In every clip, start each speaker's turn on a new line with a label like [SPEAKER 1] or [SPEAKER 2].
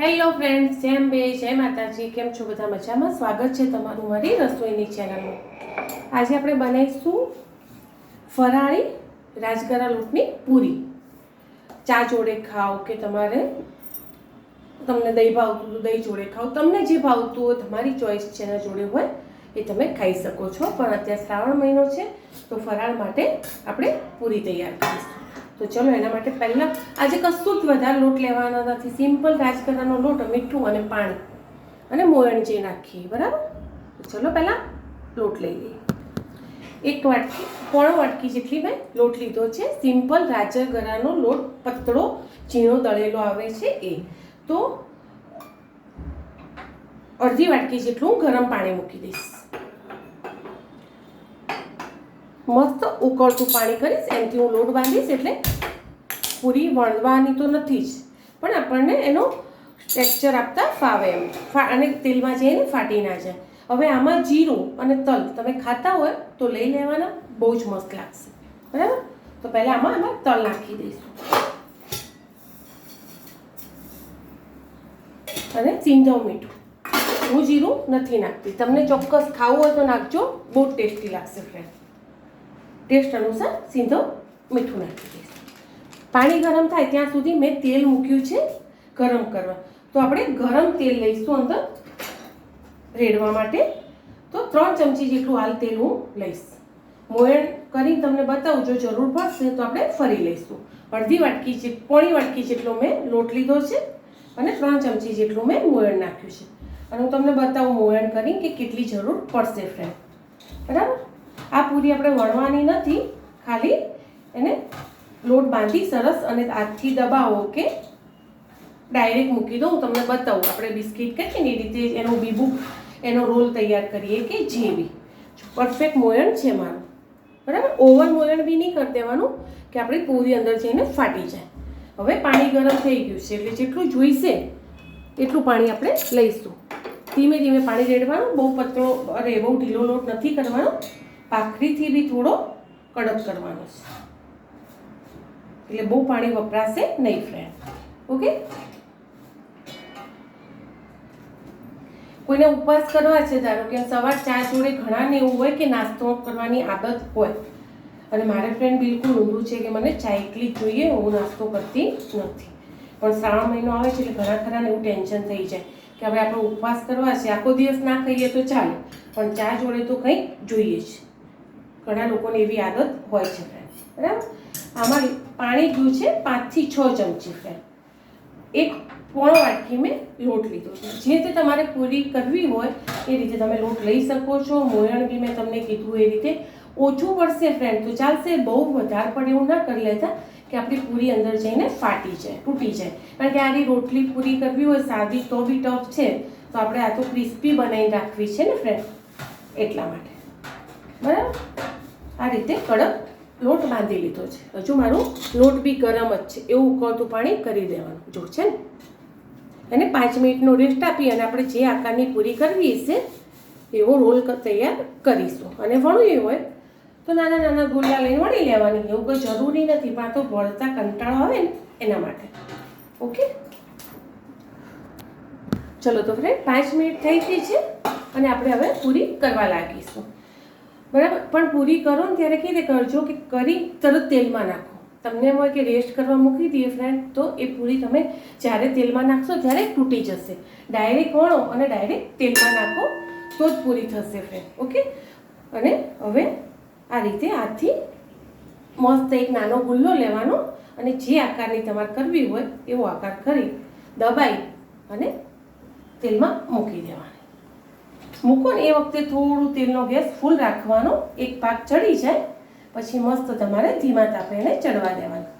[SPEAKER 1] Hello friends જેમ બે, જય માતાજી, કેમ છો બધા મજામાં? સ્વાગત છે તમારું મારી રસોઈની ચેનલમાં આજે આપણે બનાવીશું ફરાળી રાજગરા લોટની પૂરી. ચા જોડે ખાઓ કે તમારે તમને દહીં ભાવતું હતું દહીં જોડે ખાઓ. તમને જે ભાવતું હોય, તમારી ચોઈસ જેના જોડે હોય, એ તમે ખાઈ શકો છો. પણ અત્યારે શ્રાવણ મહિનો છે, તો ફરાળ માટે આપણે પૂરી તૈયાર કરીશું. તો ચલો એના માટે પહેલાં આજે કશું જ વધારે લોટ લેવાનો નથી. સિમ્પલ રાજગરાનો લોટ, મીઠું અને પાણી. અને મોયણ જે નાખીએ, બરાબર? ચલો પહેલાં લોટ લઈ લઈએ. એક વાટકી, પોણો વાટકી જેટલી મેં લોટ લીધો છે. સિમ્પલ રાજગરાનો લોટ, પતળો ઝીણો દળેલો આવે છે એ. તો અડધી વાટકી જેટલું ગરમ પાણી મૂકી દઈશ. મસ્ત ઉકળતું પાણી કરીશ. એમથી હું લોટ બાંધીશ એટલે પૂરી વણવાની તો નથી જ. પણ આપણને એનો ટેક્સચર આપતા ફાવે એમ. અને તેલમાં જઈને ફાટી ના જાય. હવે આમાં જીરું અને તલ તમે ખાતા હોય તો લઈ લેવાના, બહુ જ મસ્ત લાગશે. બરાબર? તો પહેલાં આમાં આમાં તલ નાખી દઈશું. અને સિંધવ મીઠું. હું જીરું નથી નાખતી. તમને ચોક્કસ ખાવું હોય તો નાખજો. બહુ ટેસ્ટી લાગશે ફ્રેન્ડ ટેસ્ટ અનુસાર સીધો મીઠું નાખી દઈશું. પાણી ગરમ થાય ત્યાં સુધી મેં તેલ મૂક્યું છે ગરમ કરવા. તો આપણે ગરમ તેલ લઈશું અંદર રેડવા માટે. તો ત્રણ ચમચી જેટલું હાલ તેલ હું લઈશ. મોયણ કરીને તમને બતાવું જો જરૂર પડશે તો આપણે ફરી લઈશું. અડધી વાટકી જે, પોણી વાટકી જેટલો મેં લોટ લીધો છે અને ત્રણ ચમચી જેટલું મેં મોયણ નાખ્યું છે. અને હું તમને બતાવું મોયણ કરીને કે કેટલી જરૂર પડશે ફ્રેન્ડ બરાબર? આ પૂરી આપણે વણવાની નથી, ખાલી એને લોટ બાંધી સરસ અને હાથથી દબાવો કે ડાયરેક્ટ મૂકી દો. હું તમને બતાવું. આપણે બિસ્કિટ કહીએ ને, એ રીતે એનું બીબું એનો રોલ તૈયાર કરીએ કે જેવી. પરફેક્ટ મોયણ છે મારું. બરાબર? ઓવર મોયણ બી નહીં કરી દેવાનું કે આપણી પૂરી અંદર જઈને ફાટી જાય. હવે પાણી ગરમ થઈ ગયું છે, એટલે જેટલું જોઈશે એટલું પાણી આપણે લઈશું. ધીમે ધીમે પાણી રેડવાનું. બહુ પતળો અરે બહુ ઢીલો લોટ નથી કરવાનો. ભાખરીથી બી થોડો કડક કરવાનો છે. એટલે બહુ પાણી વપરાશે નહીં ફ્રેન્ડ ઓકે કોઈને ઉપવાસ કરવા છે, ધારો કે સવાર ચા જોડે ઘણાને એવું હોય કે નાસ્તો કરવાની આદત હોય. અને મારે ફ્રેન્ડ બિલકુલ ઊંધું છે કે મને ચા એટલી જ જોઈએ, હું નાસ્તો કરતી નથી. પણ શ્રાવણ મહિનો આવે છે એટલે ઘણા ખરાને એવું ટેન્શન થઈ જાય કે હવે આપણે ઉપવાસ કરવા છે, આખો દિવસ ના ખાઈએ તો ચાલે. પણ ચા જોડે તો કંઈક જોઈએ જ. ઘણા લોકોને એવી આદત હોય છે બરાબર? આમાં પાણી ગયું છે પાંચથી છ ચમચી ફ્રેન્ડ એક પોણો વાટકી મેં લોટ લીધો છે. જે રીતે તમારે પૂરી કરવી હોય એ રીતે તમે લોટ લઈ શકો છો. મોયણ બી મેં તમને કીધું એ રીતે. ઓછું પડશે ફ્રેન્ડ તો ચાલશે. બહુ વધારે પડે એવું ના કરી લેતા કે આપણી પૂરી અંદર જઈને ફાટી જાય, તૂટી જાય. કારણ કે આની રોટલી પૂરી કરવી હોય, સાદી તો બી ટફ છે. તો આપણે આ તો ક્રિસ્પી બનાવીને રાખવી છે ને ફ્રેન્ડ એટલા માટે. બરાબર? આ રીતે કડક લોટ બાંધી લીધો છે. હજુ મારું લોટ બી ગરમ જ છે. એવું ઉકળતું પાણી કરી દેવાનું. જો છે ને? અને પાંચ મિનિટનો રેસ્ટ આપી અને આપણે જે આકારની પૂરી કરવી છે એવો રોલ તૈયાર કરીશું. અને વણવી હોય તો નાના નાના ગુલ્લા લઈને વણી લેવાની. એવું કોઈ જરૂરી નથી. પણ તો વળતા કંટાળો આવે ને એના માટે. ઓકે? ચલો તો ફ્રેન્ડ પાંચ મિનિટ થઈ ગઈ છે અને આપણે હવે પૂરી કરવા લાગીશું. બરાબર? પણ પૂરી કરો ને ત્યારે કેવી રીતે કરજો કે કરી તરત તેલમાં નાખો. તમને એમ હોય કે રેસ્ટ કરવા મૂકી દઈએ ફ્રેન્ડ તો એ પૂરી તમે જ્યારે તેલમાં નાખશો ત્યારે તૂટી જશે. ડાયરેક્ટ વણો અને ડાયરેક્ટ તેલમાં નાખો, તો જ પૂરી થશે ફ્રેન્ડ ઓકે અને હવે આ રીતે હાથથી મસ્ત એક નાનો ગુલ્લો લેવાનો અને જે આકારની તમારે કરવી હોય એવો આકાર કરી દબાઈ અને તેલમાં મૂકી દેવાની. મૂકો ને એ વખતે થોડું તેલનો ગેસ ફૂલ રાખવાનો. એક પાક ચડી જાય, પછી મસ્ત તમારે ધીમા તાપે એને ચડવા દેવાનું.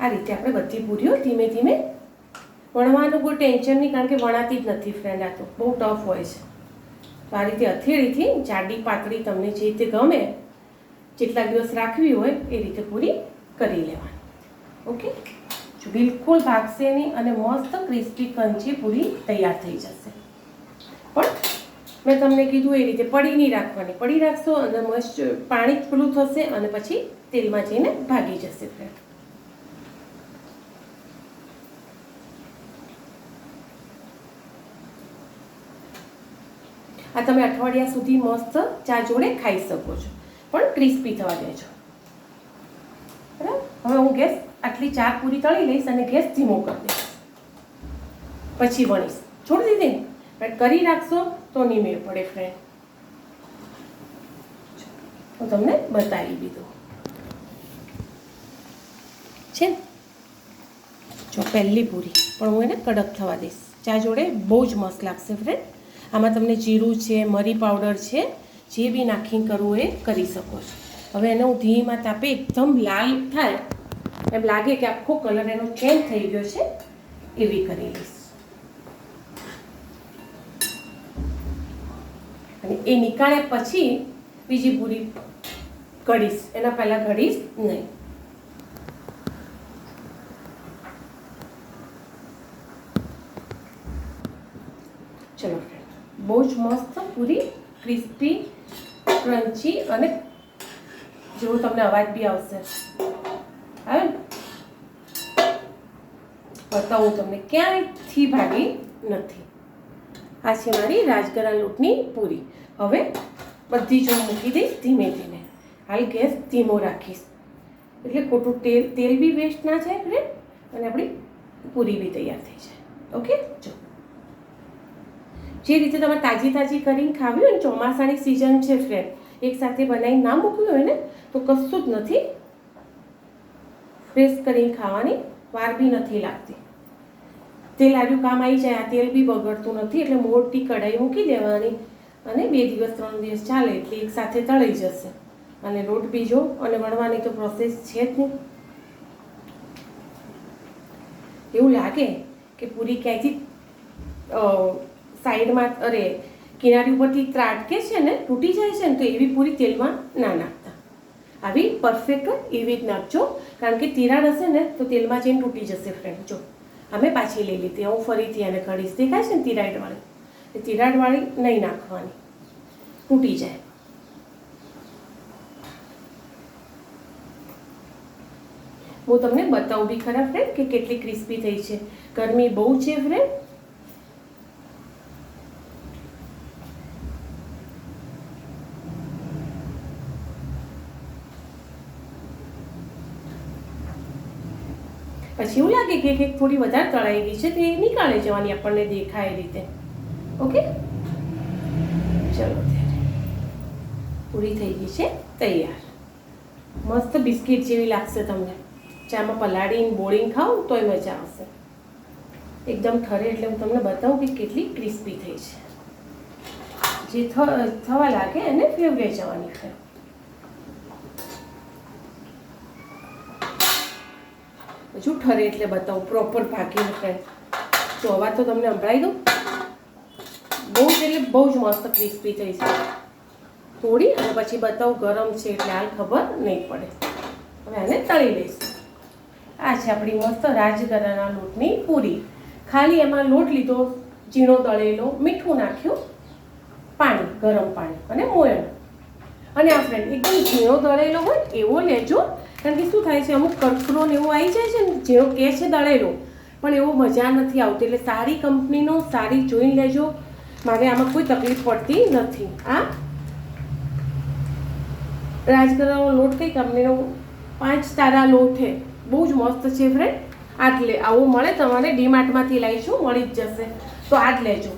[SPEAKER 1] આ રીતે આપણે બધી પૂરીઓ ધીમે ધીમે વણવાનું. કોઈ ટેન્શન નહીં, કારણ કે વણાતી જ નથી ફ્રેન્ડ આ તો બહુ ટફ હોય છે. તો આ રીતે હથેળીથી જાડી પાતળી તમને જે રીતે ગમે, જેટલા દિવસ રાખવી હોય, એ રીતે પૂરી કરી લેવાની. ઓકે? બિલકુલ ભાગશે નહીં અને મસ્ત ક્રિસ્પી કંચી પૂરી તૈયાર થઈ જશે. મેં તમને કીધું એ રીતે પડી નહીં રાખવાની. પડી રાખશો અને મસ્ત પાણી ખુલ્લું થશે અને પછી તેલમાં જઈને ભાગી જશે ફ્રેન્ડ આ તમે અઠવાડિયા સુધી મસ્ત ચા જોડે ખાઈ શકો છો. પણ ક્રિસ્પી થવા દેજો બરાબર? હવે હું ગેસ આટલી ચા પૂરી તળી લઈશ અને ગેસ ધીમો કરી દઈશ. પછી વણીશ. છોડી દીધી પણ કરી રાખશો તો નહીં મેળ પડે ફ્રેન્ડ હું તમને બતાવી દીધું. છે જો પહેલી પૂરી, પણ હું એને કડક થવા દઈશ. ચા જોડે બહુ જ મસ્ત લાગશે ફ્રેન્ડ આમાં તમને જીરું છે, મરી પાવડર છે, જે બી નાખીને કરવું એ કરી શકો છો. હવે એને હું ધીમા તાપે એકદમ લાલ થાય, એમ લાગે કે આખો કલર એનો ચેન્જ થઈ ગયો છે, એવી કરી લઈશ. એ નીકાળ્યા પછી બીજી પૂરી ઘડીશ. એના પહેલાં ઘડીશ નહીં. ચલો, બહુ જ મસ્ત પૂરી, ક્રિસ્પી, ક્રન્ચી અને જેવો તમને અવાજ બી આવશે. આવે ને? બતાવું તમને, ક્યાંયથી ભાગી નથી. આ છે મારી રાજગરા લોટની પૂરી. હવે બધી જ હું મૂકી દઈશ ધીમે ધીમે. હાલ ગેસ ધીમો રાખીશ. એટલે ખોટું તેલ તેલ બી વેસ્ટ ના જાય એટલે અને આપણી પૂરી બી તૈયાર થઈ જાય ઓકે જો. જે રીતે તમે તાજી તાજી કરીને ખાવી હોય ને, ચોમાસાની સિઝન છે ફ્રેન્ડ એક સાથે બનાવીને ના મૂકવી હોય ને, તો કશું જ નથી. ફ્રેશ કરીને ખાવાની વાર બી નથી લાગતી. તેલ લાડ્યું કામ આવી જાય, આ તેલ બી બગડતું નથી, એટલે મોટી કઢાઈ મૂકી દેવાની અને બે દિવસ, ત્રણ દિવસ ચાલે એટલે એક સાથે તળાઈ જશે. અને લોટ બીજો, અને વણવાની તો પ્રોસેસ છે જ નહીં. એવું લાગે કે પૂરી ક્યાંયથી સાઈડમાં, અરે, કિનારી ઉપરથી ત્રાટકે છે ને, તૂટી જાય છે ને, તો એવી પૂરી તેલમાં ના નાખતા. આવી પરફેક્ટ એવી જ નાખજો, કારણ કે તિરાડ હશે ને, તો તેલમાં જઈને તૂટી જશે ફ્રેન્ડ જો. અમે પાછી લઈ લીધી. હું ફરીથી એને કરીશ દેખાય છે ને તિરાડવાળી? એ તિરાડવાળી નહીં નાખવાની. તૂટી જાય. હું તમને બતાવું બી ખરા ફ્રેન્ડ કે કેટલી ક્રિસ્પી થઈ છે. ગરમી બહુ છે ફ્રેન્ડ પછી એવું લાગે કે કંઈક થોડી વધારે તળાઈ ગઈ છે તે નીકાળી જવાની આપણને દેખાય એ રીતે. ઓકે? ચલો પૂરી થઈ ગઈ છે. તૈયાર. મસ્ત બિસ્કિટ જેવી લાગશે તમને. ચામાં પલાળીને બોળીને ખાઓ તોય મજા આવશે. એકદમ ઠરે એટલે હું તમને બતાવું કે કેટલી ક્રિસ્પી થઈ છે. જે થવા લાગે એને ફેવરે જવાની છે. હજુ ઠરે એટલે બતાવું? પ્રોપર ભાગી ફ્રેન્ડ તો હવા તો તમને સંભળાવી દઉં બહુ જ એટલે બહુ જ મસ્ત ક્રિસ્પી થઈ છે. તોડી અને પછી બતાવું ગરમ છે એટલે હાલ ખબર નહીં પડે. હવે આને તળી લઈશું. આ છે આપણી મસ્ત રાજગરાના લોટની પૂરી. ખાલી એમાં લોટ લીધો, ઝીણો તળેલો, મીઠું નાખ્યું, પાણી, ગરમ પાણી અને મોયણ. અને આ ફ્રેન્ડ એકદમ ઝીણો તળેલો હોય એવો લેજો કારણ કે શું થાય છે, અમુક કરકરો ને એવું આવી જાય છે ને જેવો કે છે દળેલો, પણ એવો મજા નથી આવતી. એટલે સારી કંપનીનો સારી જોઈને લેજો. મારે આમાં કોઈ તકલીફ પડતી નથી. આ રાજગરાનો લોટ કઈ કંપનીનો? પાંચ તારા લોટ છે બહુ જ મસ્ત છે ફ્રેન્ડ આટલે આવો મળે, તમારે ડીમાર્ટમાંથી લાવીશું મળી જ જશે. તો આ જ લેજો.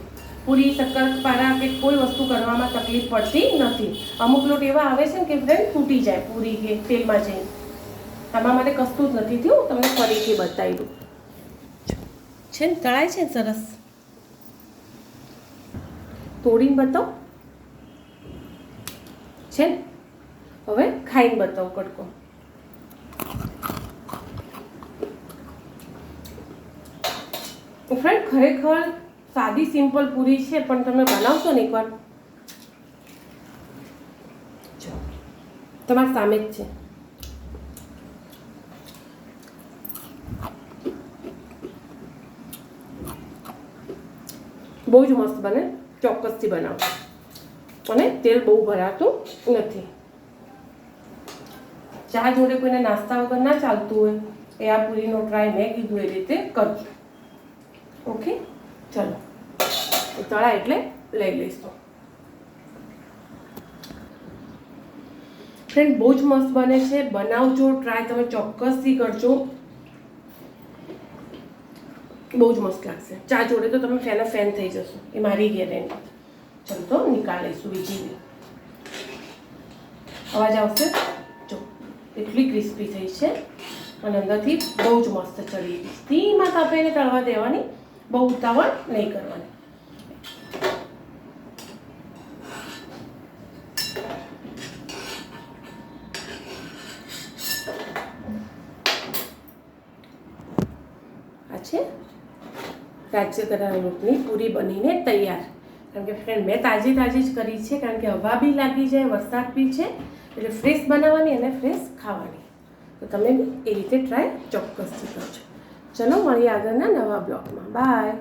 [SPEAKER 1] પૂરી શક્કરપારા કે કોઈ વસ્તુ કરવામાં તકલીફ પડતી નથી. અમુક લોટ એવા આવે છે ને કે ફ્રેન્ડ તૂટી જાય પૂરી કે તેલમાં જઈને. આમાં મને કશું જ નથી થયું. તમને ફરીથી બતાવી દઉં. છે ને તળાય છે સરસ. તોડીને બતાવો. છે ને? હવે ખાઈને બતાવો કડકો. ફ્રેન્ડ ખરેખર સાદી સિમ્પલ પૂરી છે પણ તમે બનાવશો ને એકવાર? તમારી સામે જ છે. બહુ જ મસ્ત બને, ચોક્કસથી બનાવો. અને તેલ બહુ ભરાતું નથી. ચા જોડે કોઈને નાસ્તા વગર ના ચાલતું હોય, એ આ પૂરીનો ટ્રાય મેં કીધું એ રીતે કરજો. ઓકે ચલો. તળા એટલે લઈ લઈશું. ફ્રેન્ડ બહુ જ મસ્ત બને છે. બનાવજો ટ્રાય તમે ચોક્કસથી કરજો. બહુ જ મસ્ત લાગશે. ચા જોડે તો તમે ફેના ફેન થઈ જશો. એ મારી ગેરંટી ચાલો તો નિકાલ લઈશું બીજી અવાજ આવશે? જો, એટલી ક્રિસ્પી થઈ છે. અને અંદરથી બહુ જ મસ્ત ચડી ધીમા તાપે એને તળવા દેવાની. બહુ ઉતાવળ નહીં કરવાની. છે? રાજ્યકરા લોટની પૂરી બનીને તૈયાર. કારણ કે ફ્રેન્ડ મેં તાજી તાજી જ કરી છે, કારણ કે હવા બી લાગી જાય, વરસાદ બી છે, એટલે ફ્રેશ બનાવવાની અને ફ્રેશ ખાવાની. તો તમે એ રીતે ટ્રાય ચોક્કસથી કરજો. ચલો, મળીએ આગળના નવા બ્લોગમાં. બાય